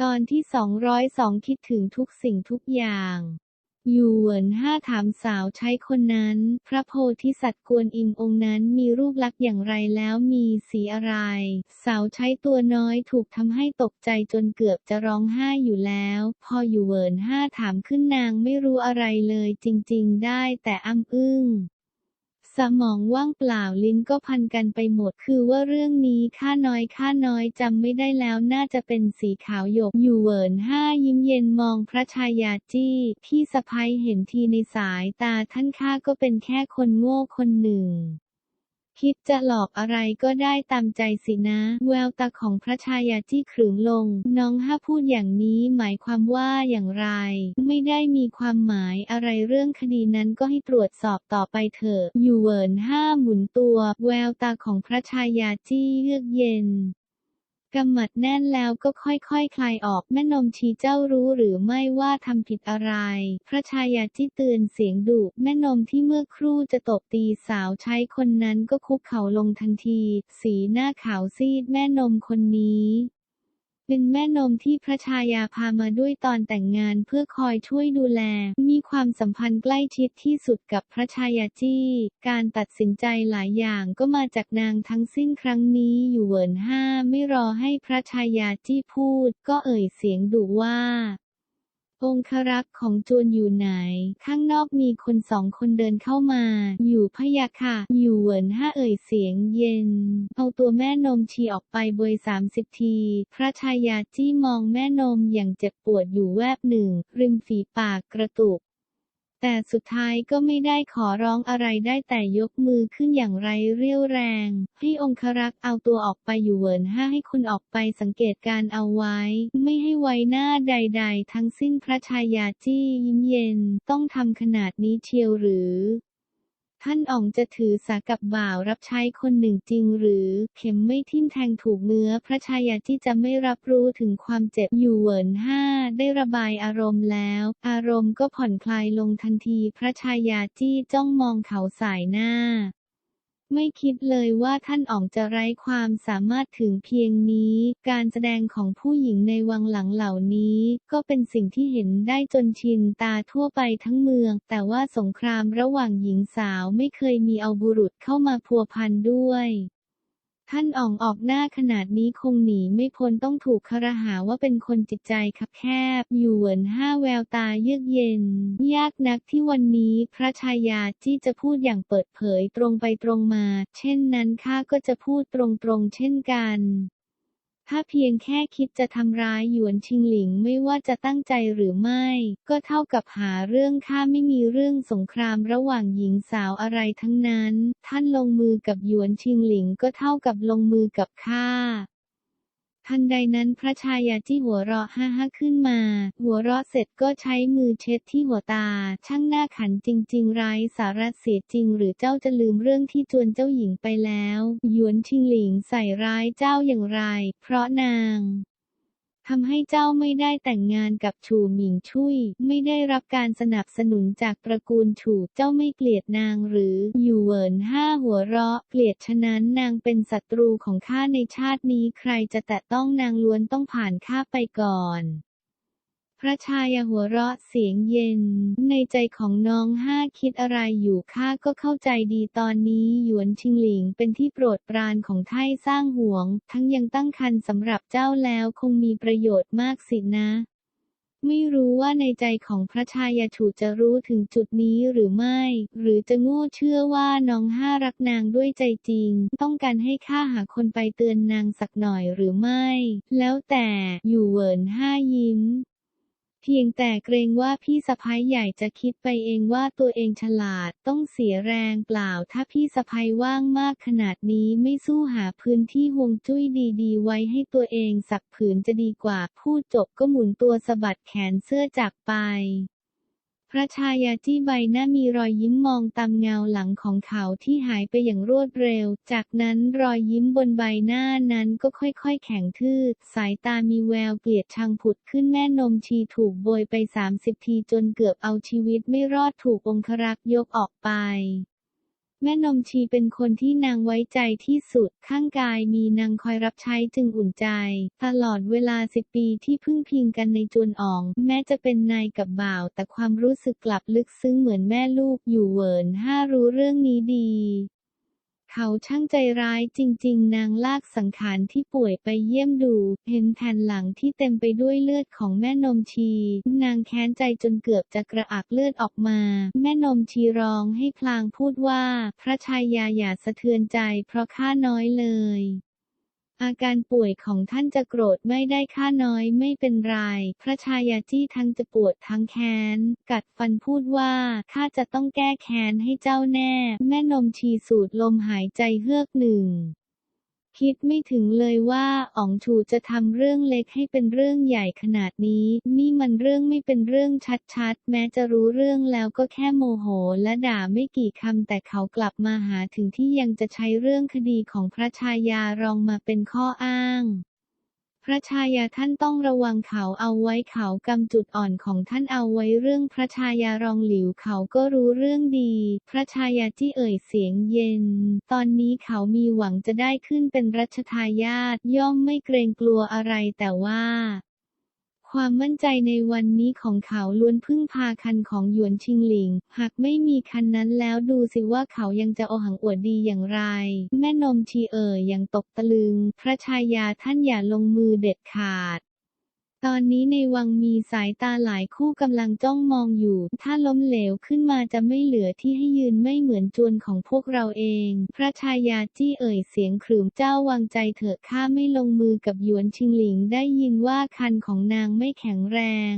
ตอนที่ 202 คิดถึงทุกสิ่งทุกอย่างอยู่เหวินห้าถามสาวใช้คนนั้น พระโพธิสัตว์กวนอิมองค์นั้นมีรูปลักษณ์อย่างไรแล้วมีสีอะไร สาวใช้ตัวน้อยถูกทำให้ตกใจจนเกือบจะร้องไห้อยู่แล้ว พออยู่เหวินห้าถามขึ้นนางไม่รู้อะไรเลยจริง ๆ ได้แต่อ้ำอึ้ง สมองว่างเปล่าลิ้นก็พันกันไปหมดคือว่าเรื่องนี้ข้าน้อยข้าน้อยจำไม่ได้แล้วน่าจะเป็นสีขาวหยกอยู่เวินห้ายิ้มเย็นมองพระชายาจี้ พี่สะพ้ยเห็นทีในสายตาท่านข้าก็เป็นแค่คนโง่คนหนึ่ง คิดจะหลอกอะไรก็ได้ตามใจสินะ แววตาของพระชายาจี้ขรึมลง น้องห้าพูดอย่างนี้หมายความว่าอย่างไร ไม่ได้มีความหมายอะไรเรื่องคดีนั้นก็ให้ตรวจสอบต่อไปเถอะ อยู่เวิร์นห้าหมุนตัว แววตาของพระชายาจี้เยือกเย็น กำหมัดแน่นแล้วก็ค่อยๆคคลายออกแม่นมชีเจ้ารู้หรือไม่ว่าทำผิดอะไร พระชายาจี้เตือนเสียงดุแม่นมที่เมื่อครู่จะตบตีสาวใช้คนนั้นก็คุกเข่าลงทันที สีหน้าขาวซีดแม่นมคนนี้ เป็นแม่นมที่พระชายาพามาด้วยตอนแต่งงานเพื่อคอยช่วยดูแล มีความสัมพันธ์ใกล้ชิดที่สุดกับพระชายาจี้ การตัดสินใจหลายอย่างก็มาจากนางทั้งสิ้นครั้งนี้อยู่เหวินห้าไม่รอให้พระชายาจี้พูด ก็เอ่ยเสียงดุว่า องครักษ์ของจวนอยู่ไหน ข้างนอกมีคนสองคนเดินเข้ามา อยู่พยาค่ะ อยู่เหวินห้าเอ่ยเสียงเย็น เอาตัวแม่นมชีออกไปเบยสามสิบที พระชายาจี้มองแม่นมอย่างเจ็บปวดอยู่แวบหนึ่ง ริมฝีปากกระตุก แต่สุดท้ายก็ไม่ได้ขอร้องอะไรได้แต่ยกมือขึ้นอย่างไรเรี่ยวแรง ให้องครักษ์เอาตัวออกไปอยู่เวินห้าให้คุณออกไปสังเกตการเอาไว้ ไม่ให้ไว้หน้าใด ๆ ทั้งสิ้นพระชายาจี้ยิ้มเย็น ต้องทำขนาดนี้เชียวหรือ ท่านอ่องจะถือสากับบ่าวรับใช้คนหนึ่งจริงหรือ เข็มไม่ทิ่มแทงถูกเนื้อ พระชายาที่จะไม่รับรู้ถึงความเจ็บอยู่เหวินห้าได้ระบายอารมณ์แล้ว อารมณ์ก็ผ่อนคลายลงทันทีพระชายาจี้จ้องมองเขาสายหน้า ไม่คิดเลยว่าท่านอ๋องจะไร้ความสามารถถึงเพียงนี้ การแสดงของผู้หญิงในวังหลังเหล่านี้ ก็เป็นสิ่งที่เห็นได้จนชินตาทั่วไปทั้งเมือง แต่ว่าสงครามระหว่างหญิงสาวไม่เคยมีเอาบุรุษเข้ามาพัวพันด้วย ท่านอ่องออกหน้าขนาดนี้คงหนีไม่พ้นต้องถูกคารหาว่าเป็นคนจิตใจคับแคบ อยู่เหวินห้าแววตาเยือกเย็น ยากนักที่วันนี้พระชายาที่จะพูดอย่างเปิดเผยตรงไปตรงมา เช่นนั้นข้าก็จะพูดตรงๆเช่นกัน ถ้าเพียงแค่คิดจะทำร้ายหยวนชิงหลิงไม่ว่าจะตั้งใจหรือไม่ ก็เท่ากับหาเรื่องข้าไม่มีเรื่องสงครามระหว่างหญิงสาวอะไรทั้งนั้น ท่านลงมือกับหยวนชิงหลิงก็เท่ากับลงมือกับข้า ทันใดนั้นพระชายาจี้หัวเราะฮ่าฮ่าขึ้นมา หัวเราะเสร็จก็ใช้มือเช็ดที่หัวตา ช่างหน้าขันจริงๆไร้สาระเสียจริง หรือเจ้าจะลืมเรื่องที่จวนเจ้าหญิงไปแล้ว หยวนชิงหลิงใส่ร้ายเจ้าอย่างไร เพราะนาง ทำให้เจ้าไม่ได้แต่งงานกับฉูหมิงชุย ไม่ได้รับการสนับสนุนจากตระกูลฉูเจ้าไม่เกลียดนางหรืออยู่เหวินห้าหัวเราะ เกลียดฉะนั้นนางเป็นศัตรูของข้าในชาตินี้ใครจะแตะต้องนางล้วนต้องผ่านข้าไปก่อน พระชายาหัวเราะเสียงเย็น ในใจของน้องห้าคิดอะไรอยู่ข้าก็เข้าใจดีตอนนี้หยวนชิงหลิงเป็นที่โปรดปรานของไท่สร้างห่วง ทั้งยังตั้งครรภ์สำหรับเจ้าแล้วคงมีประโยชน์มากสินะ ไม่รู้ว่าในใจของพระชายาถูจะรู้ถึงจุดนี้หรือไม่ หรือจะโง่เชื่อว่าน้องห้ารักนางด้วยใจจริง ต้องการให้ข้าหาคนไปเตือนนางสักหน่อยหรือไม่ แล้วแต่อยู่เวินห้ายิ้ม พียงแต่เกรงว่าพี่สะพ้ายใหญ่จะคิดไปเองว่าตัวเองฉลาดต้องเสียแรงเปล่า ถ้าพี่สะพ้ายว่างมากขนาดนี้ไม่สู้หาพื้นที่ฮวงจุ้ยดีๆ ไว้ให้ตัวเองสักผืนจะดีกว่า พูดจบก็หมุนตัวสะบัดแขนเสื้อจากไป พระชายาจี้ใบหน้ามีรอยยิ้มมองตามเงาหลังของเขาที่หายไปอย่างรวดเร็ว จากนั้นรอยยิ้มบนใบหน้านั้นก็ค่อยๆ แข็งทื่อ สายตามีแววเกลียดชังผุดขึ้นแม่นมชีถูกโบยไป 30 ทีจนเกือบเอาชีวิตไม่รอดถูกองครักษ์ยกออกไป แม่นมชีเป็นคนที่นางไว้ใจที่สุด ข้างกายมีนางคอยรับใช้จึงอุ่นใจ ตลอดเวลาสิบปีที่พึ่งพิงกันในจวนอ่อง แม้จะเป็นนายกับบ่าว แต่ความรู้สึกกลับลึกซึ้งเหมือนแม่ลูกอยู่เวินห้ารู้เรื่องนี้ดี เขาช่างใจร้ายจริง ๆ นางลากสังขารที่ป่วยไปเยี่ยมดู เห็นแผ่นหลังที่เต็มไปด้วยเลือดของแม่นมชี นางแค้นใจจนเกือบจะกระอักเลือดออกมา แม่นมชีร้องให้พลางพูดว่า พระชายาอย่าสะเทือนใจเพราะข้าน้อยเลย อาการป่วยของท่านจะโกรธไม่ได้ค่าน้อยไม่เป็นไร พระชายาจี้ทั้งจะปวดทั้งแค้น กัดฟันพูดว่าข้าจะต้องแก้แค้นให้เจ้าแน่ แม่นมชีสูดลมหายใจเฮือกหนึ่ง คิดไม่ถึงเลยว่าอ๋องถูจะทำเรื่องเล็กให้เป็นเรื่องใหญ่ขนาดนี้ นี่มันเรื่องไม่เป็นเรื่องชัดๆ แม้จะรู้เรื่องแล้วก็แค่โมโห และด่าไม่กี่คำแต่เขากลับมาหาถึงที่ยังจะใช้เรื่องคดีของพระชายารองมาเป็นข้ออ้าง ระชายาท่านต้องระวังเขาเอาไว้เขากำจุดอ่อนของท่านเอาไว้เรื่องพระชายารองหลิวเขาก็รู้เรื่องดี พระชายาที่เอ่ยเสียงเย็น ตอนนี้เขามีหวังจะได้ขึ้นเป็นรัชทายาทย่อมไม่เกรงกลัวอะไรแต่ว่า ความมั่นใจในวันนี้ของเขาล้วนพึ่งพาคันของหยวนชิงหลิง หากไม่มีคันนั้นแล้วดูสิว่าเขายังจะโอหังอวดดีอย่างไร แม่นมชีเอ๋ยยังตกตะลึง พระชายาท่านอย่าลงมือเด็ดขาด ตอนนี้ในวังมีสายตาหลายคู่กำลังจ้องมองอยู่ ถ้าล้มเหลวขึ้นมาจะไม่เหลือที่ให้ยืนไม่เหมือนจวนของพวกเราเอง พระชายาจี้เอ่ยเสียงขรึมเจ้าวางใจเถอะข้าไม่ลงมือกับหยวนชิงหลิงได้ยินว่าคันของนางไม่แข็งแรง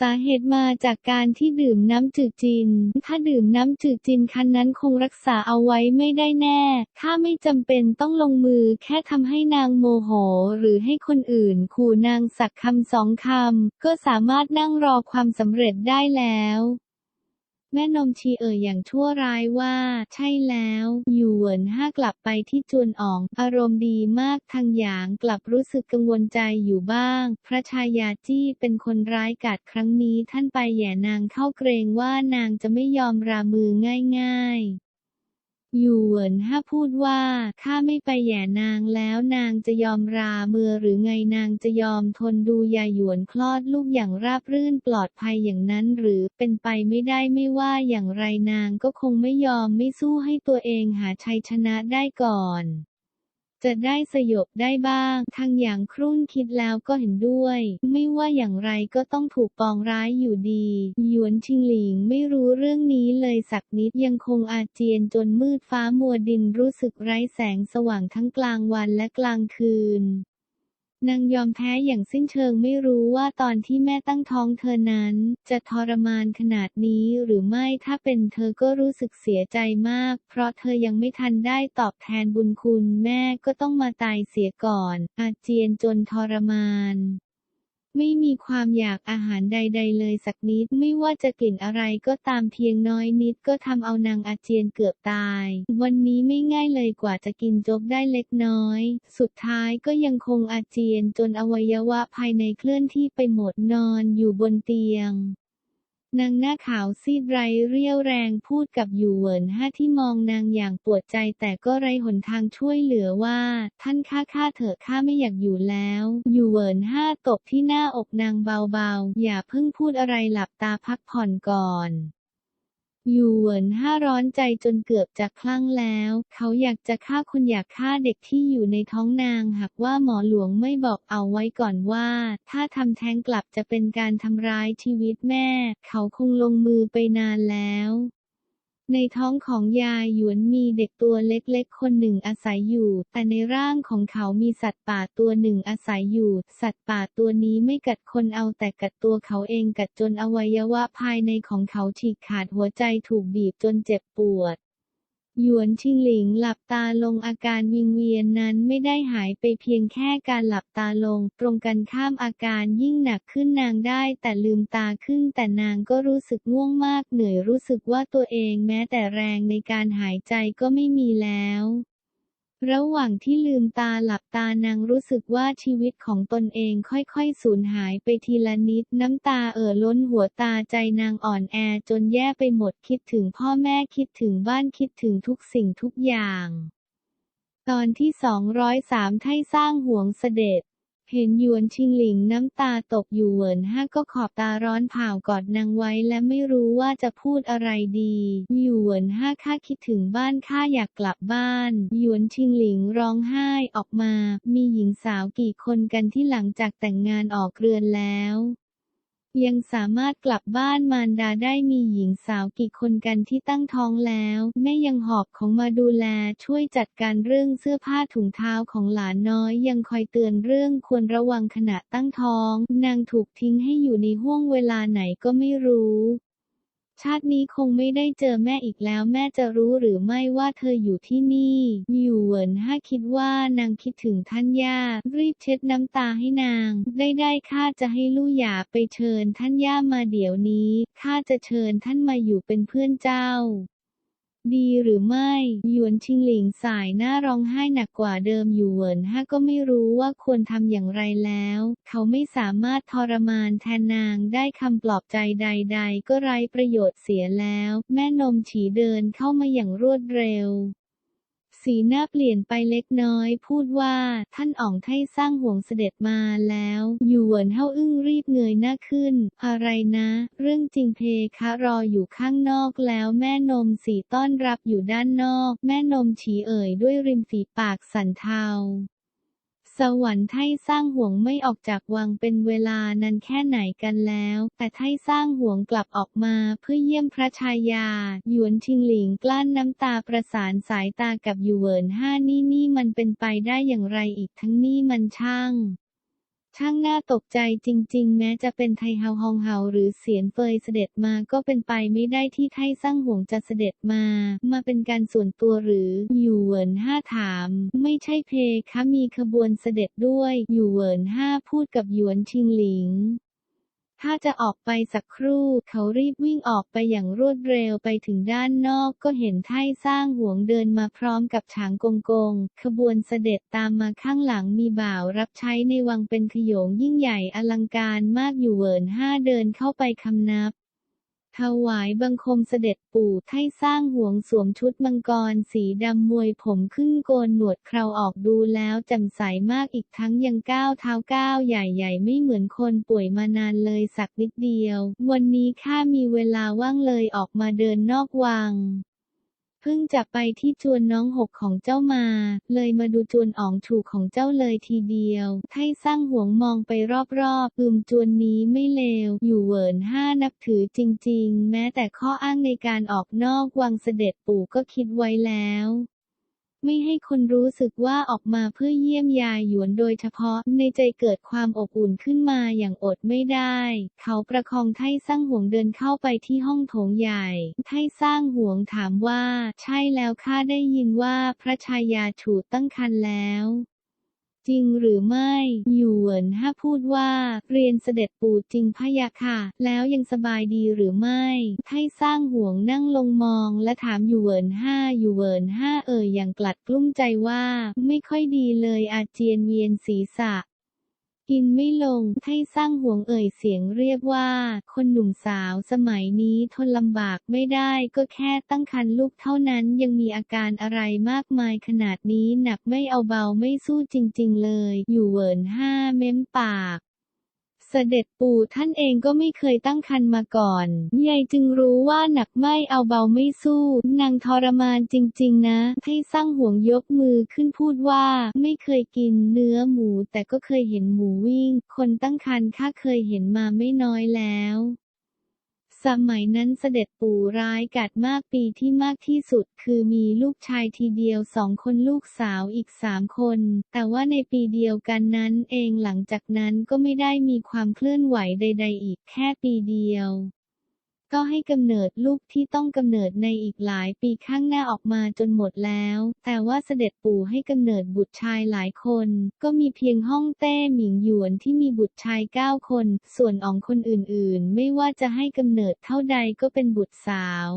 สาเหตุมาจากการที่ดื่มน้ำจืดจิน ถ้าดื่มน้ำจืดจินคันนั้นคงรักษาเอาไว้ไม่ได้แน่ ถ้าไม่จำเป็นต้องลงมือแค่ทำให้นางโมโห หรือให้คนอื่นขู่นางสักคำสองคำ ก็สามารถนั่งรอความสำเร็จได้แล้ว แม่นมชีเอ่ยอย่างชั่วร้ายว่า ใช่แล้ว อยู่เหวินห้ากลับไปที่จวนอ๋อง อารมณ์ดีมากทางหยางกลับรู้สึกกังวลใจอยู่บ้าง พระชายาจี้เป็นคนร้ายกาจครั้งนี้ท่านไปแย่นางเข้าเกรงว่านางจะไม่ยอมรามือง่ายๆ อยู่เหวินห้าพูดว่าข้าไม่ไปแย่นางแล้วนางจะยอมรามือหรือไงนางจะยอมทนดูยายหยวนคลอดลูกอย่างราบรื่นปลอดภัยอย่างนั้นหรือเป็นไปไม่ได้ไม่ว่าอย่างไรนางก็คงไม่ยอมไม่สู้ให้ตัวเองหาชัยชนะได้ก่อน จะได้สยบได้บ้าง ทางอย่างครุ่นคิดแล้วก็เห็นด้วย ไม่ว่าอย่างไรก็ต้องถูกปองร้ายอยู่ดี หยวนชิงหลิงไม่รู้เรื่องนี้เลยสักนิดยังคงอาเจียนจนมืดฟ้ามัวดินรู้สึกไร้แสงสว่างทั้งกลางวันและกลางคืน นางยอมแพ้อย่างสิ้นเชิงไม่รู้ว่าตอนที่แม่ตั้งท้องเธอนั้น จะทรมานขนาดนี้หรือไม่ถ้าเป็นเธอก็รู้สึกเสียใจมาก เพราะเธอยังไม่ทันได้ตอบแทนบุญคุณแม่ก็ต้องมาตายเสียก่อน อาเจียนจนทรมาน ไม่มีความอยากอาหารใด ๆ เลยสักนิด ไม่ว่าจะกลิ่นอะไรก็ตามเพียงน้อยนิดก็ทำเอานางอาเจียนเกือบตาย วันนี้ไม่ง่ายเลยกว่าจะกินโจ๊กได้เล็กน้อย สุดท้ายก็ยังคงอาเจียนจนอวัยวะภายในเคลื่อนที่ไปหมดนอนอยู่บนเตียง นางหน้าขาวซีดไรเรี่ยวแรงพูดกับอยู่เหวินห้าที่มองนางอย่างปวดใจแต่ก็ไร้หนทางช่วยเหลือว่า ท่านข้าข้าเถอะข้าไม่อยากอยู่แล้ว อยู่เหวินห้าตบที่หน้าอกนางเบาๆ อย่าเพิ่งพูดอะไรหลับตาพักผ่อนก่อน อยู่เหวินห้าร้อนใจจนเกือบจะคลั่งแล้ว เขาอยากจะฆ่าคนอยากฆ่าเด็กที่อยู่ในท้องนาง หากว่าหมอหลวงไม่บอกเอาไว้ก่อนว่า ถ้าทำแท้งกลับจะเป็นการทำร้ายชีวิตแม่ เขาคงลงมือไปนานแล้ว ในท้องของยายหยวนมีเด็กตัวเล็กๆ คนหนึ่งอาศัยอยู่ แต่ในร่างของเขามีสัตว์ป่าตัวหนึ่งอาศัยอยู่ สัตว์ป่าตัวนี้ไม่กัดคนเอาแต่กัดตัวเขาเองกัดจนอวัยวะภายในของเขาฉีกขาดหัวใจถูกบีบจนเจ็บปวด หยวนชิงหลิงหลับตาลงอาการวิงเวียนนั้นไม่ได้หายไปเพียงแค่การหลับตาลง ตรงกันข้ามอาการยิ่งหนักขึ้นนางได้แต่ลืมตาขึ้นแต่นางก็รู้สึกง่วงมากเหนื่อยรู้สึกว่าตัวเองแม้แต่แรงในการหายใจก็ไม่มีแล้ว ระหว่างที่ลืมตาหลับตานางรู้สึกว่าชีวิตของตนเองค่อยๆสูญหายไปทีละนิด น้ำตาเอ่อล้นหัวตาใจนางอ่อนแอจนแย่ไปหมดคิดถึงพ่อแม่คิดถึงบ้านคิดถึงทุกสิ่งทุกอย่าง ตอนที่ 203ไท่สร้างห่วงเสด็จ เห็นหยวนชิงหลิงน้ำตาตกอยู่เหวินห้าก็ขอบตาร้อนเผากอดนางไว้และไม่รู้ว่าจะพูดอะไรดีหยวนห้าข้าคิดถึงบ้านข้าอยากกลับบ้านหยวนชิงหลิงร้องไห้ออกมา มีหญิงสาวกี่คนกันที่หลังจากแต่งงานออกเรือนแล้ว ยังสามารถกลับบ้านมารดาได้มีหญิงสาวกี่คนกันที่ตั้งท้องแล้ว แม่ยังหอบของมาดูแลช่วยจัดการเรื่องเสื้อผ้าถุงเท้าของหลานน้อย ยังคอยเตือนเรื่องควรระวังขณะตั้งท้อง นางถูกทิ้งให้อยู่ในห้วงเวลาไหนก็ไม่รู้ ชาตินี้คงไม่ได้เจอแม่อีกแล้วแม่จะรู้หรือไม่ว่าเธออยู่ที่นี่อยู่เหวินห้าคิดว่านางคิดถึงท่านย่า รีบเช็ดน้ำตาให้นาง ได้ได้ข้าจะให้ลู่หยาไปเชิญท่านย่ามาเดี๋ยวนี้ข้าจะเชิญท่านมาอยู่เป็นเพื่อนเจ้า ดีหรือไม่ หยวนชิงหลิงสายหน้าร้องไห้หนักกว่าเดิมอยู่เหวินห้าก็ไม่รู้ว่าควรทำอย่างไรแล้ว เขาไม่สามารถทรมานแทนนางได้คำปลอบใจใด ๆ ก็ไร้ประโยชน์เสียแล้ว แม่นมฉีเดินเข้ามาอย่างรวดเร็ว สีหน้าเปลี่ยนไปเล็กน้อย พูดว่า ท่านอ๋องไท่สร้างห่วงเสด็จมาแล้วอยู่วนเฮาอึ้งรีบเงยหน้าขึ้น อะไรนะ เรื่องจริงเพคะรออยู่ข้างนอกแล้วแม่นมสีต้อนรับอยู่ด้านนอก แม่นมฉีเอ่ยด้วยริมฝีปากสันเทา สวรรค์ไท่สร้างห่วงไม่ออกจากวังเป็นเวลานานแค่ไหนกันแล้ว แต่ไท่สร้างห่วงกลับออกมาเพื่อเยี่ยมพระชายา หยวนชิงหลิงกลั้นน้ำตาประสานสายตากับอยู่เหวินห้านี่นี่มันเป็นไปได้อย่างไรอีกทั้งนี่มันช่าง ช่างน่าตกใจจริง ๆ แม้จะเป็นไทเฮาฮองเฮาหรือเสียนเฟยเสด็จมาก็เป็นไปไม่ได้ที่ไทสร้างห่วงจะเสด็จมา มาเป็นการส่วนตัวหรืออยู่เหวินห้าถาม ไม่ใช่เพคะมีขบวนเสด็จด้วย อยู่เหวินห้าพูดกับหยวนชิงหลิง ถ้าจะออกไปสักครู่ เขารีบวิ่งออกไปอย่างรวดเร็วไปถึงด้านนอกก็เห็นไท่สร้างห่วงเดินมาพร้อมกับฉางกงกง ขบวนเสด็จตามมาข้างหลังมีบ่าวรับใช้ในวังเป็นขโยงยิ่งใหญ่อลังการมากอยู่เวินห้าเดินเข้าไปคำนับ ถวายบังคมเสด็จปู่ไท่สร้างห่วงสวมชุดมังกรสีดำมวยผมขึ้นโกนหนวดเคราออกดูแล้วจำใสมากอีกทั้งยังก้าวเท้าก้าวใหญ่ๆ ไม่เหมือนคนป่วยมานานเลยสักนิดเดียว วันนี้ข้ามีเวลาว่างเลยออกมาเดินนอกวัง พิ่งจะไปที่จวนน้องหกของเจ้ามา เลยมาดูจวนอ๋องถูกของเจ้าเลยทีเดียวไท่สร้างห่วงมองไปรอบๆอืมจวนนี้ไม่เลว อยู่เหวินห้านับถือจริง ๆ แม้แต่ข้ออ้างในการออกนอกวังเสด็จปู่ก็คิดไว้แล้ว ไม่ให้คนรู้สึกว่าออกมาเพื่อเยี่ยมยายหยวนโดยเฉพาะในใจเกิดความอบอุ่นขึ้นมาอย่างอดไม่ได้ เขาประคองไท่สร้างห่วงเดินเข้าไปที่ห้องโถงใหญ่ ไท่สร้างห่วงถามว่า ใช่แล้วข้าได้ยินว่าพระชายาถูกตั้งครรภ์แล้ว จริงหรือไม่ หยวนห้าพูดว่า เรียนเสด็จปู่จริงพะยะค่ะ แล้วยังสบายดีหรือไม่ไท่สร้างห่วงนั่งลงมอง และถามอยู่เวินห้าอยู่เวินห้าเอ่ยอย่างกลัดกลุ้มใจว่า ไม่ค่อยดีเลยอาเจียนเวียนศีรษะ กินไม่ลงให้สร้างห่วงเอ่ยเสียงเรียกว่า คนหนุ่มสาวสมัยนี้ทนลำบากไม่ได้ก็แค่ตั้งครรภ์ลูกเท่านั้นยังมีอาการอะไรมากมายขนาดนี้หนักไม่เอาเบาไม่สู้จริง ๆ เลย อยู่เวินห้าเม้มปาก เสด็จปู่ท่านเองก็ไม่เคยตั้งครรภ์มาก่อน ยายจึงรู้ว่าหนักไม่เอาเบาไม่สู้ นางทรมานจริงๆนะ ให้สร้างห่วงยกมือขึ้นพูดว่า ไม่เคยกินเนื้อหมูแต่ก็เคยเห็นหมูวิ่ง คนตั้งครรภ์ข้าเคยเห็นมาไม่น้อยแล้ว สมัยนั้นเสด็จปู่ร้ายกัดมากปีที่มากที่สุด คือมีลูกชายทีเดียวสองคนลูกสาวอีกสามคน แต่ว่าในปีเดียวกันนั้นเองหลังจากนั้นก็ไม่ได้มีความเคลื่อนไหวใด ๆ อีกแค่ปีเดียว ก็ให้กำเนิดลูกที่ต้องกำเนิดในอีกหลายปีข้างหน้าออกมาจนหมดแล้ว แต่ว่าเสด็จปู่ให้กำเนิดบุตรชายหลายคน ก็มีเพียงห้องเต้หมิงหยวนที่มีบุตรชายเก้าคน ส่วนอองคนอื่นๆ ไม่ว่าจะให้กำเนิดเท่าใดก็เป็นบุตรสาว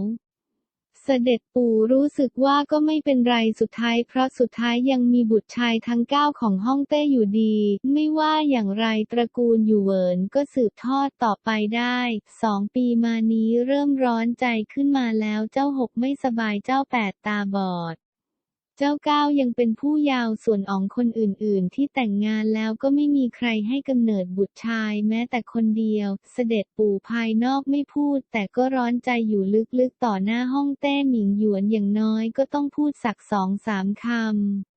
เสด็จปู่รู้สึกว่าก็ไม่เป็นไรสุดท้าย เพราะสุดท้ายยังมีบุตรชายทั้งเก้าของฮ่องเต้อยู่ดี ไม่ว่าอย่างไรตระกูลอยู่เหวินก็สืบทอดต่อไปได้สองปีมานี้เริ่มร้อนใจขึ้นมาแล้วเจ้าหกไม่สบายเจ้าแปดตาบอด เจ้าก้าวยังเป็นผู้ยาวส่วนอ๋องคนอื่นๆ ที่แต่งงานแล้วก็ไม่มีใครให้กำเนิดบุตรชายแม้แต่คนเดียว เสด็จปู่ภายนอกไม่พูด แต่ก็ร้อนใจอยู่ลึกๆต่อหน้าห้องแต้หมิงหยวนอย่างน้อยก็ต้องพูดสักสองสามคำ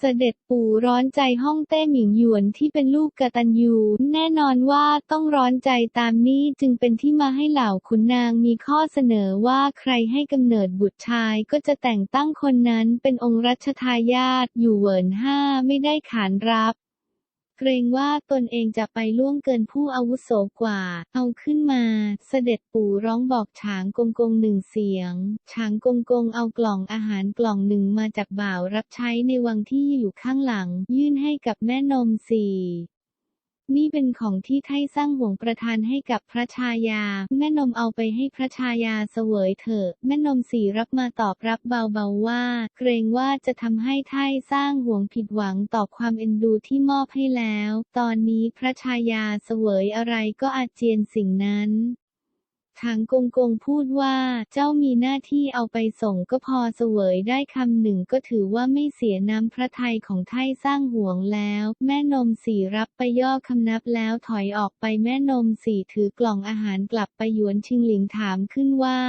เสด็จปู่ร้อนใจห้องเต้หมิงหยวนที่เป็นลูกกตัญญู แน่นอนว่าต้องร้อนใจตามนี้จึงเป็นที่มาให้เหล่าขุนนางมีข้อเสนอว่าใครให้กำเนิดบุตรชายก็จะแต่งตั้งคนนั้นเป็นองค์รัชทายาทอยู่เวินห้าไม่ได้ขานรับ เกรงว่าตนเองจะไปล่วงเกินผู้อาวุโสกว่า เอาขึ้นมา เสด็จปู่ร้องบอกฉางกงกงหนึ่งเสียง ฉางกงกงเอากล่องอาหารกล่องหนึ่งมาจากบ่าวรับใช้ในวังที่อยู่ข้างหลัง ยื่นให้กับแม่นมสี่ นี่เป็นของที่ไทสร้างห่วงประทานให้กับพระชายา แม่นมเอาไปให้พระชายาเสวยเถอะ แม่นมสีรับมาตอบรับเบาๆว่า เกรงว่าจะทำให้ไทสร้างห่วงผิดหวังต่อความเอ็นดูที่มอบให้แล้ว ตอนนี้พระชายาเสวยอะไรก็อาเจียนสิ่งนั้น ทางกงกงพูดว่าเจ้ามีหน้าที่เอาไปส่งก็พอเสวยได้คำหนึ่งก็ถือว่าไม่เสียน้ำพระทัยของไทยสร้างห่วงแล้ว แม่นมสีรับไปย่อคำนับแล้วถอยออกไปแม่นมสีถือกล่องอาหารกลับไปหยวนชิงหลิงถามขึ้นว่า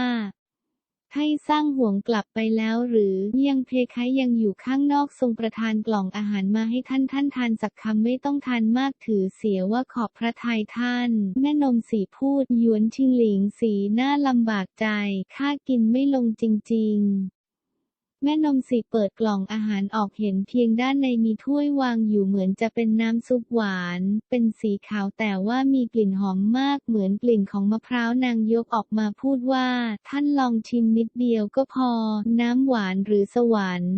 ให้สร้างห่วงกลับไปแล้วหรือยังเพคะยังอยู่ข้างนอกทรงประทานกล่องอาหารมาให้ท่านท่านทานสักคำไม่ต้องทานมากถือเสียว่าขอบพระทัยท่าน แม่นมสีพูดหยวนชิงหลิงสีหน้าลำบากใจ ข้ากินไม่ลงจริง ๆ แม่นมสีเปิดกล่องอาหารออกเห็นเพียงด้านในมีถ้วยวางอยู่เหมือนจะเป็นน้ำซุปหวาน เป็นสีขาวแต่ว่ามีกลิ่นหอมมากเหมือนกลิ่นของมะพร้าวนางยกออกมาพูดว่า ท่านลองชิมนิดเดียวก็พอ น้ำหวานหรือสวรรค์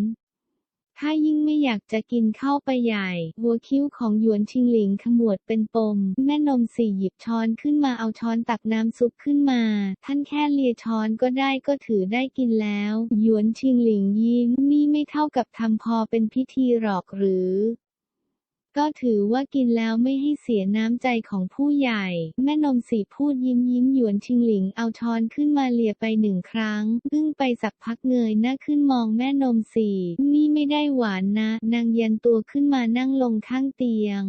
ถ้ายิ่งไม่อยากจะกินเข้าไปใหญ่ หัวคิ้วของหยวนชิงหลิงขมวดเป็นปม แม่นมสี่หยิบช้อนขึ้นมาเอาช้อนตักน้ำซุปขึ้นมา ท่านแค่เลียช้อนก็ได้ก็ถือได้กินแล้ว หยวนชิงหลิงยิ้มนี่ไม่เท่ากับทำพอเป็นพิธีหรอกหรือ ก็ถือว่ากินแล้วไม่ให้เสียน้ำใจของผู้ใหญ่ แม่นมสีพูดยิ้มยิ้มหยวนชิงหลิงเอาช้อนขึ้นมาเลียไปหนึ่งครั้ง อึ้งไปสักพักเงยหน้าขึ้นมองแม่นมสีนี่ไม่ได้หวานนะ นางยันตัวขึ้นมานั่งลงข้างเตียง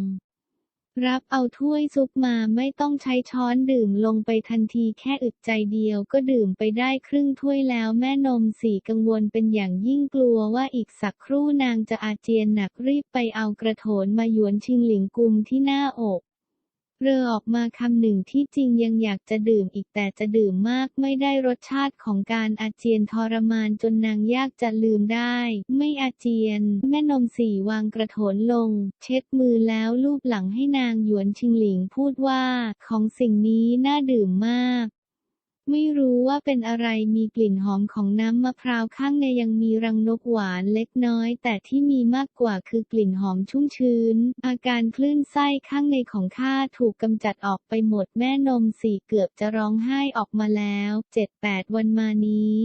รับเอาถ้วยซุปมาไม่ต้องใช้ช้อนดื่มลงไปทันทีแค่อึดใจเดียวก็ดื่มไปได้ครึ่งถ้วยแล้วแม่นมสีกังวลเป็นอย่างยิ่งกลัวว่าอีกสักครู่นางจะอาเจียนหนักรีบไปเอากระโถนมาหยวนชิงหลิงกุมที่หน้าอก เรอออกมาคำหนึ่งที่จริงยังอยากจะดื่มอีกแต่จะดื่มมากไม่ได้รสชาติของการอาเจียนทรมานจนนางยากจะลืมได้ ไม่อาเจียน แม่นมสี่วางกระโถนลง เช็ดมือแล้วลูบหลังให้นางหยวนชิงหลิงพูดว่า ของสิ่งนี้น่าดื่มมาก ไม่รู้ว่าเป็นอะไรมีกลิ่นหอมของน้ำมะพร้าวข้างในยังมีรังนกหวานเล็กน้อย แต่ที่มีมากกว่าคือกลิ่นหอมชุ่มชื้น อาการคลื่นไส้ข้างในของข้าถูกกำจัดออกไปหมดแม่นมสี่เกือบจะร้องไห้ออกมาแล้ว เจ็ดแปดวันมานี้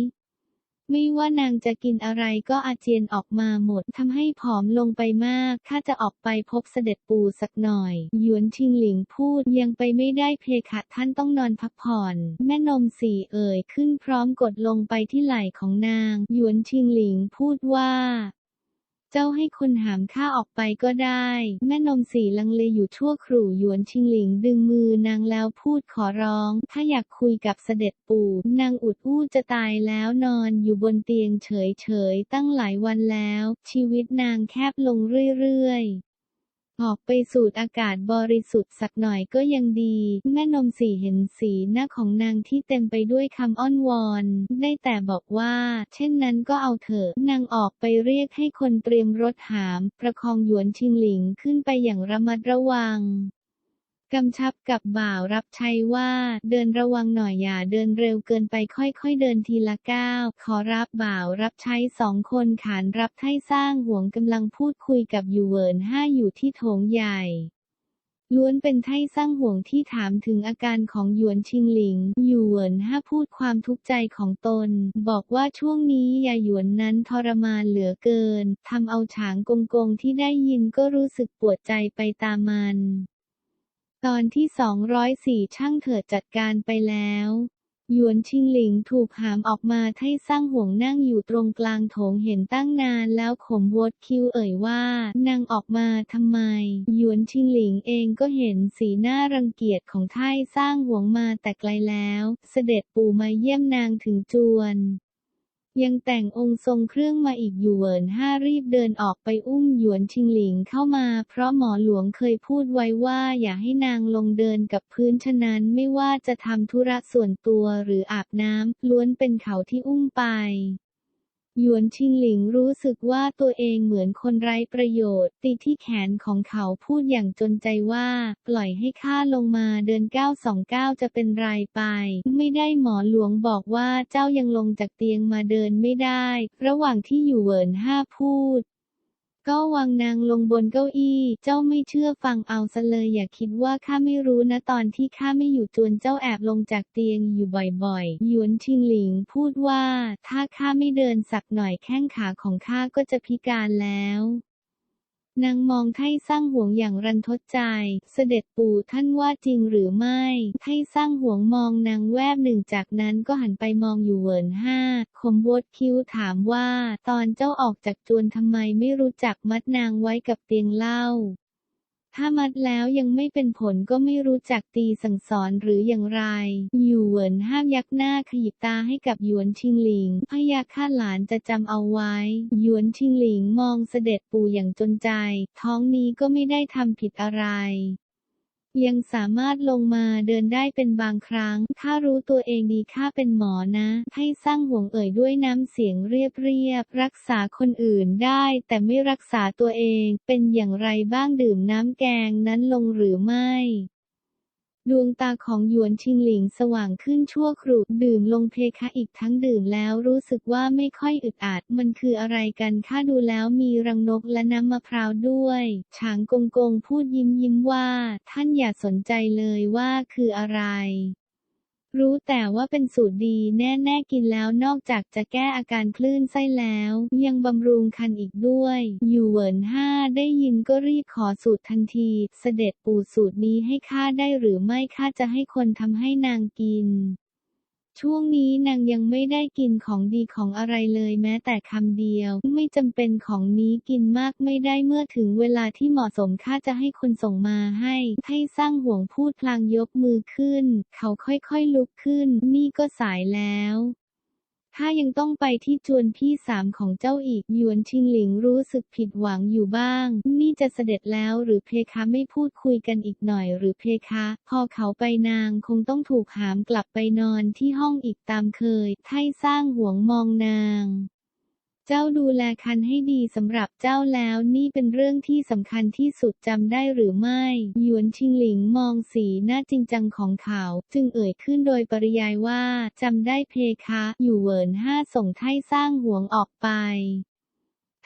ไม่ว่านางจะกินอะไรก็อาเจียนออกมาหมดทำให้ผอมลงไปมากข้าจะออกไปพบเสด็จปู่สักหน่อย หยวนชิงหลิงพูดยังไปไม่ได้เพคะท่านต้องนอนพักผ่อน แม่นมสีเอ่ยขึ้นพร้อมกดลงไปที่ไหล่ของนาง หยวนชิงหลิงพูดว่า จ้าให้คนหามข้าออกไปก็ได้ แม่นมสีลังเลอยู่ชั่วครู่หยวนชิงหลิงดึงมือนางแล้วพูดขอร้อง ถ้าอยากคุยกับเสด็จปู่นางอุดอู้จะตายแล้วนอนอยู่บนเตียงเฉยๆตั้งหลายวันแล้ว ชีวิตนางแคบลงเรื่อยๆ ออกไปสูดอากาศบริสุทธิ์สักหน่อยก็ยังดี แม่นมสีเห็นสีหน้าของนางที่เต็มไปด้วยคำอ้อนวอน ได้แต่บอกว่า เช่นนั้นก็เอาเถอะนางออกไปเรียกให้คนเตรียมรถหาม ประคองหยวนชิงหลิงขึ้นไปอย่างระมัดระวัง กำชับกับบ่าวรับใช้ว่าเดินระวังหน่อยอย่าเดินเร็วเกินไปค่อยๆเดินทีละก้าวขอรับบ่าวรับใช้สองคนขานรับไท่สร้างห่วงกำลังพูดคุยกับยูเวินห้าอยู่ที่โถงใหญ่ล้วนเป็นไท่สร้างห่วงที่ถามถึงอาการของหยวนชิงหลิง หยวนห้าพูดความทุกข์ใจของตน บอกว่าช่วงนี้ยายหยวนนั้นทรมานเหลือเกิน ทำเอาฉางกงกงที่ได้ยินก็รู้สึกปวดใจไปตามมัน ตอนที่ 204 ช่างเถิดจัดการไปแล้วหยวนชิงหลิงถูกหามออกมาไท่สร้างห่วงนั่งอยู่ตรงกลางโถงเห็นตั้งนานแล้วขมวดคิ้วเอ่ยว่านางออกมาทำไม หยวนชิงหลิงเองก็เห็นสีหน้ารังเกียจของไท่สร้างห่วงมาแต่ไกลแล้ว เสด็จปู่มาเยี่ยมนางถึงจวน ยังแต่งองค์ทรงเครื่องมาอีกอยู่เวินห้ารีบเดินออกไปอุ้มหยวนชิงหลิงเข้ามา เพราะหมอหลวงเคยพูดไว้ว่าอย่าให้นางลงเดินกับพื้นฉะนั้นไม่ว่าจะทำธุระส่วนตัวหรืออาบน้ำล้วนเป็นเขาที่อุ้มไป หยวนชิงหลิงรู้สึกว่าตัวเองเหมือนคนไร้ประโยชน์ ตีที่แขนของเขาพูดอย่างจนใจว่า ปล่อยให้ข้าลงมาเดินก้าวสองก้าวจะเป็นไรไป ไม่ได้หมอหลวงบอกว่าเจ้ายังลงจากเตียงมาเดินไม่ได้ ระหว่างที่อยู่เวินห้าพูด ก็วางนางลงบนเก้าอี้ เจ้าไม่เชื่อฟังเอาซะเลยอย่าคิดว่าข้าไม่รู้นะตอนที่ข้าไม่อยู่จวนเจ้าแอบลงจากเตียงอยู่บ่อยๆ หยวนชิงหลิงพูดว่า ถ้าข้าไม่เดินสักหน่อยแข้งขาของข้าก็จะพิการแล้ว นางมองไท่สร้างห่วงอย่างรันทดใจ เสด็จปู่ท่านว่าจริงหรือไม่ ไท่สร้างห่วงมองนางแวบหนึ่งจากนั้นก็หันไปมองอยู่เวินห้าคมวดคิ้วถามว่า ตอนเจ้าออกจากจวนทำไมไม่รู้จักมัดนางไว้กับเตียงเล่า ถ้ามัดแล้วยังไม่เป็นผลก็ไม่รู้จักตีสั่งสอนหรืออย่างไร หยวนห้ามยักหน้าขยิบตาให้กับหยวนชิงหลิง พยาข้าหลานจะจำเอาไว้ หยวนชิงหลิงมองเสด็จปู่อย่างจนใจ ท้องนี้ก็ไม่ได้ทำผิดอะไร ยังสามารถลงมาเดินได้เป็นบางครั้งข้ารู้ตัวเองดีข้าเป็นหมอนะ ให้สร้างห่วงเอ่ยด้วยน้ำเสียงเรียบเรียบ รักษาคนอื่นได้ แต่ไม่รักษาตัวเอง เป็นอย่างไรบ้างดื่มน้ำแกงนั้นลงหรือไม่ ดวงตาของหยวนชิงหลิงสว่างขึ้นชั่วครู่ดื่มลงเพคะอีกทั้งดื่มแล้วรู้สึกว่าไม่ค่อยอึดอัด มันคืออะไรกันข้าดูแล้วมีรังนกและน้ำมะพร้าวด้วยฉางกงกงพูดยิ้มยิ้มว่า ท่านอย่าสนใจเลยว่าคืออะไร รู้แต่ว่าเป็นสูตรดีแน่ๆกินแล้วนอกจากจะแก้อาการคลื่นไส้แล้ว ยังบำรุงคันอีกด้วย อยู่เหวินห้าได้ยินก็รีบขอสูตรทันที เสด็จปู่สูตรนี้ให้ข้าได้หรือไม่ข้าจะให้คนทำให้นางกิน ช่วงนี้นางยังไม่ได้กินของดีของอะไรเลยแม้แต่คำเดียว ไม่จำเป็นของนี้กินมากไม่ได้เมื่อถึงเวลาที่เหมาะสมข้าจะให้คนส่งมาให้ ให้สร้างห่วงพูดพลางยกมือขึ้น เขาค่อยๆลุกขึ้น นี่ก็สายแล้ว ถ้ายังต้องไปที่จวนพี่สามของเจ้าอีก หยวนชิงหลิงรู้สึกผิดหวังอยู่บ้าง นี่จะเสด็จแล้วหรือเพคะไม่พูดคุยกันอีกหน่อยหรือเพคะ พอเขาไปนางคงต้องถูกหามกลับไปนอนที่ห้องอีกตามเคย ไท่สร้างห่วงมองนาง เจ้าดูแลคันให้ดีสำหรับเจ้าแล้วนี่เป็นเรื่องที่สำคัญที่สุดจำได้หรือไม่ หยวนชิงหลิงมองสีหน้าจริงจังของเขา จึงเอ่ยขึ้นโดยปริยายว่าจำได้เพคะ อยู่เวินห้าส่งไท่สร้างห่วงออกไป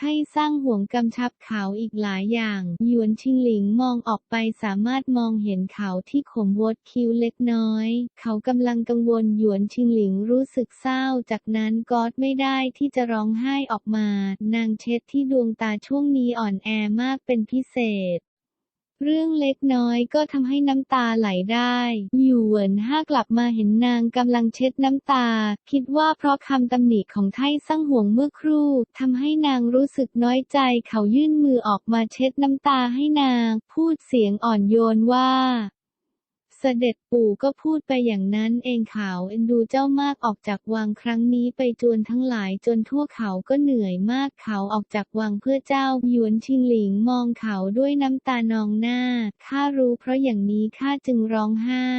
ให้สร้างห่วงกำชับเขาอีกหลายอย่าง หยวนชิงหลิงมองออกไปสามารถมองเห็นเขาที่ขมวดคิ้วเล็กน้อย เขากำลังกังวลหยวนชิงหลิงรู้สึกเศร้า จากนั้นกอดไม่ได้ที่จะร้องไห้ออกมา นางเช็ดที่ดวงตาช่วงนี้อ่อนแอมากเป็นพิเศษ เรื่องเล็กน้อยก็ทำให้น้ำตาไหลได้ อยู่เหวินห้ากลับมาเห็นนางกำลังเช็ดน้ำตา คิดว่าเพราะคำตำหนิของไท่สั่งห่วงเมื่อครู่ทำให้นางรู้สึกน้อยใจ เขายื่นมือออกมาเช็ดน้ำตาให้นาง พูดเสียงอ่อนโยนว่า เสด็จปู่ก็พูดไปอย่างนั้นเองเขาเอ็นดูเจ้ามากออกจากวังครั้งนี้ไปจวนทั้งหลายจนทั่วเขาก็เหนื่อยมากเขาออกจากวังเพื่อเจ้าหยวนชิงหลิงมองเขาด้วยน้ำตานองหน้าข้ารู้เพราะอย่างนี้ข้าจึงร้องไห้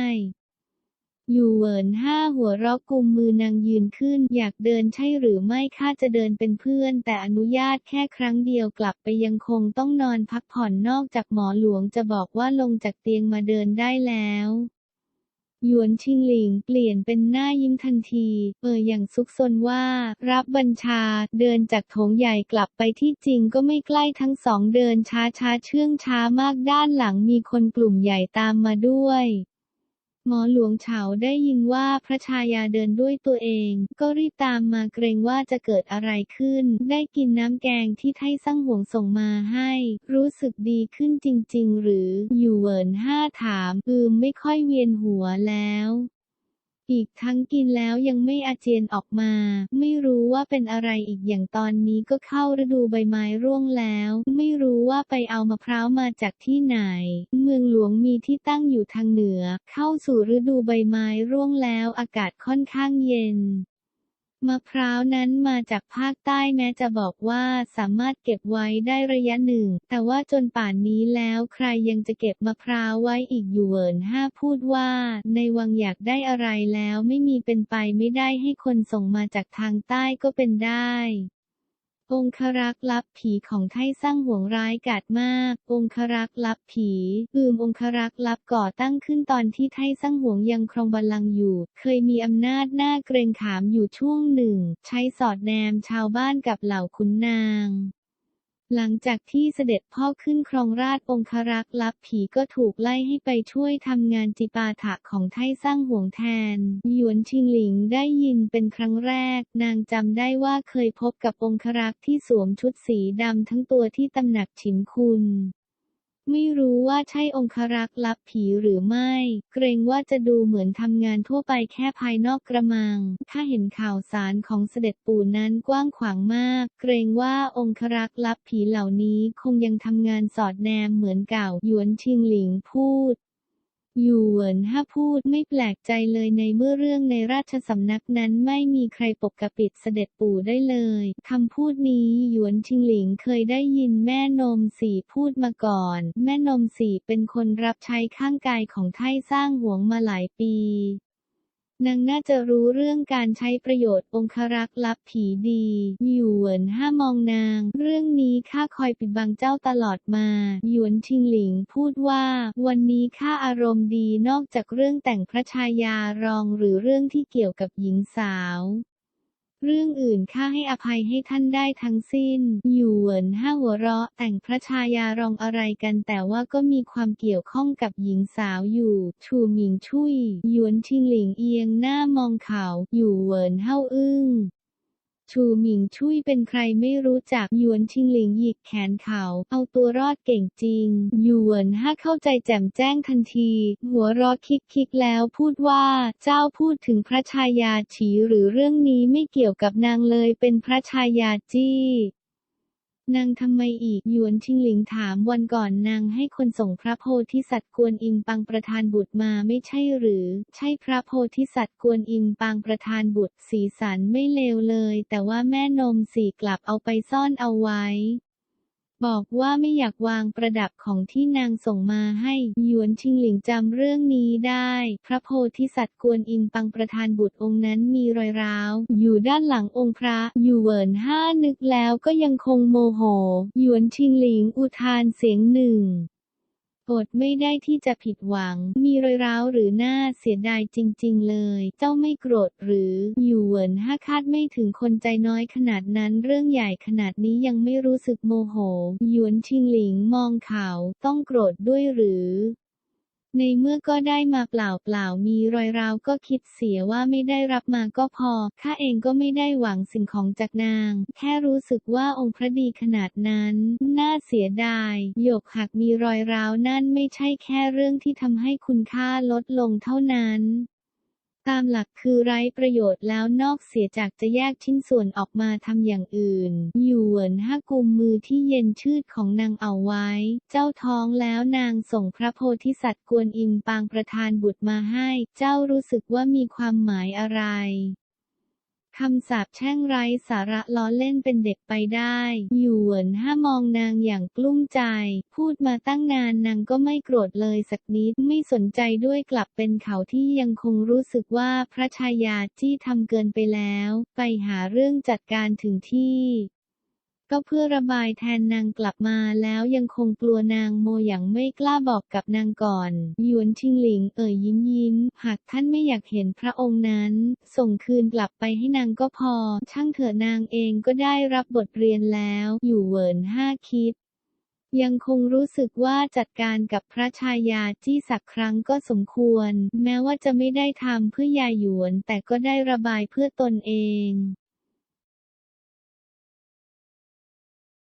อยู่เหวินห้าหัวเราะกุมมือนางยืนขึ้น อยากเดินใช่หรือไม่ข้าจะเดินเป็นเพื่อน แต่อนุญาตแค่ครั้งเดียวกลับไปยังคงต้องนอนพักผ่อนนอกจากหมอหลวงจะบอกว่าลงจากเตียงมาเดินได้แล้วหยวนชิงหลิงเปลี่ยนเป็นหน้ายิ้มทันที เอ่ยอย่างซุกซนว่า รับบัญชา เดินจากโถงใหญ่กลับไปที่จริงก็ไม่ใกล้ทั้งสองเดินช้าช้าเชื่องช้ามากด้านหลังมีคนกลุ่มใหญ่ตามมาด้วย หมอหลวงเฉาได้ยินว่าพระชายาเดินด้วยตัวเอง ก็รีบตามมาเกรงว่าจะเกิดอะไรขึ้น ได้กินน้ำแกงที่ไทซั่งหวงส่งมาให้ รู้สึกดีขึ้นจริง ๆ หรือ อยู่เหวินห้าถาม อืมไม่ค่อยเวียนหัวแล้ว อีกทั้งกินแล้วยังไม่อาเจียนออกมา ไม่รู้ว่าเป็นอะไรอีกอย่างตอนนี้ก็เข้าฤดูใบไม้ร่วงแล้ว ไม่รู้ว่าไปเอามะพร้าวมาจากที่ไหน เมืองหลวงมีที่ตั้งอยู่ทางเหนือ เข้าสู่ฤดูใบไม้ร่วงแล้วอากาศค่อนข้างเย็น มะพร้าวนั้นมาจากภาคใต้แม้จะบอกว่าสามารถเก็บไว้ได้ระยะหนึ่ง แต่ว่าจนป่านนี้แล้วใครยังจะเก็บมะพร้าวไว้อีกอยู่เหวินห้าพูดว่า ในวังอยากได้อะไรแล้วไม่มีเป็นไปไม่ได้ให้คนส่งมาจากทางใต้ก็เป็นได้ องครักษ์ลับผีของไทสร้างห่วงร้ายกาจมาก องครักษ์ลับผี อืมองครักษ์ลับก่อตั้งขึ้นตอนที่ไทสร้างห่วงยังครองบัลลังก์อยู่ เคยมีอำนาจหน้าเกรงขามอยู่ช่วงหนึ่ง ใช้สอดแนมชาวบ้านกับเหล่าขุนนาง หลังจากที่เสด็จพ่อขึ้นครองราชองครักษ์ลับผีก็ถูกไล่ให้ไปช่วยทำงานจิปาถะของไทสร้างห่วงแทน หยวนชิงหลิงได้ยินเป็นครั้งแรก นางจำได้ว่าเคยพบกับองครักษ์ที่สวมชุดสีดำทั้งตัวที่ตำหนักฉินคุณ ไม่รู้ว่าใช่องครักษ์ลับผีหรือไม่ เกรงว่าจะดูเหมือนทำงานทั่วไปแค่ภายนอกกระมัง ถ้าเห็นข่าวสารของเสด็จปู่นั้นกว้างขวางมาก เกรงว่าองครักษ์ลับผีเหล่านี้คงยังทำงานสอดแนมเหมือนเก่าหยวนชิงหลิงพูด อยู่เหวินถ้าพูดไม่แปลกใจเลยในเมื่อเรื่องในราชสำนักนั้นไม่มีใครปกปิดเสด็จปู่ได้เลยคำพูดนี้หยวนชิงหลิงเคยได้ยินแม่นมสีพูดมาก่อน แม่นมสีเป็นคนรับใช้ข้างกายของไทสร้างหวงมาหลายปี นางน่าจะรู้เรื่องการใช้ประโยชน์องครักษ์ลับผีดีอยู่เหวินห้ามองนาง เรื่องนี้ข้าคอยปิดบังเจ้าตลอดมาหยวนชิงหลิงพูดว่า วันนี้ข้าอารมณ์ดีนอกจากเรื่องแต่งพระชายารองหรือเรื่องที่เกี่ยวกับหญิงสาว เรื่องอื่นข้าให้อภัยให้ท่านได้ทั้งสิ้น อยู่เหวินห้าหัวเราะ แต่งพระชายารองอะไรกันแต่ว่าก็มีความเกี่ยวข้องกับหญิงสาวอยู่ ชูหมิงชุย หยวนชิงหลิงเอียงหน้ามองเขา อยู่เหวินเฮาอึ้ง ชูหมิงชุยเป็นใครไม่รู้จักหยวนชิงหลิงหยิกแขนเขา เอาตัวรอดเก่งจริง หยวนห้าเข้าใจแจ่มแจ้งทันที หัวรอคิกคิกแล้วพูดว่า เจ้าพูดถึงพระชายาฉีหรือเรื่องนี้ไม่เกี่ยวกับนางเลยเป็นพระชายาจี้ นางทำไมอีก หยวนชิงหลิงถามวันก่อนนางให้คนส่งพระโพธิสัตว์กวนอิมปังประธานบุตรมาไม่ใช่หรือ ใช่พระโพธิสัตว์กวนอิมปังประธานบุตรสีสันไม่เลวเลย แต่ว่าแม่นมสีกลับเอาไปซ่อนเอาไว้ บอกว่าไม่อยากวางประดับของที่นางส่งมาให้หยวนชิงหลิงจำเรื่องนี้ได้ พระโพธิสัตว์กวนอิมปังประธานบุตรองค์นั้นมีรอยร้าว อยู่ด้านหลังองค์พระอยู่เวินห้านึกแล้วก็ยังคงโมโหหยวนชิงหลิงอุทานเสียงหนึ่ง อดไม่ได้ที่จะผิดหวัง มีรอยร้าวหรือหน้าเสียดายจริง ๆ เลย เจ้าไม่โกรธหรืออยู่เหวินห้าคาดไม่ถึงคนใจน้อยขนาดนั้นเรื่องใหญ่ขนาดนี้ยังไม่รู้สึกโมโห หยวนชิงหลิงมองเขาต้องโกรธด้วยหรือ ในเมื่อก็ได้มาเปล่าๆมีรอยร้าวก็คิดเสียว่าไม่ได้รับมาก็พอ ข้าเองก็ไม่ได้หวังสิ่งของจากนาง แค่รู้สึกว่าองค์พระดีขนาดนั้น น่าเสียดายหยกหักมีรอยร้าวนั่นไม่ใช่แค่เรื่องที่ทำให้คุณค่าลดลงเท่านั้น ตามหลักคือไร้ประโยชน์แล้วนอกเสียจากจะแยกชิ้นส่วนออกมาทำอย่างอื่น อยู่เหวินห้ากุมมือที่เย็นชืดของนางเอาไว้ เจ้าท้องแล้วนางส่งพระโพธิสัตว์กวนอิมปางประธานบุตรมาให้ เจ้ารู้สึกว่ามีความหมายอะไร คำสาปแช่งไร้สาระล้อเล่นเป็นเด็กไปได้อยู่เหวินห้ามองนางอย่างกลุ้มใจ พูดมาตั้งนานนางก็ไม่โกรธเลยสักนิดไม่สนใจด้วยกลับเป็นเขาที่ยังคงรู้สึกว่าพระชายาจี้ทำเกินไปแล้ว ไปหาเรื่องจัดการถึงที่ ก็เพื่อระบายแทนนางกลับมาแล้วยังคงกลัวนางโมอย่างไม่กล้าบอกกับนางก่อน หยวนชิงหลิงเอ่ยยิ้มยิ้ม หากท่านไม่อยากเห็นพระองค์นั้น ส่งคืนกลับไปให้นางก็พอ ช่างเถอะนางเองก็ได้รับบทเรียนแล้ว อยู่เวินห้าคิดยังคงรู้สึกว่าจัดการกับพระชายาจี้สักครั้งก็สมควร แม้ว่าจะไม่ได้ทำเพื่อยายหยวน แต่ก็ได้ระบายเพื่อตนเอง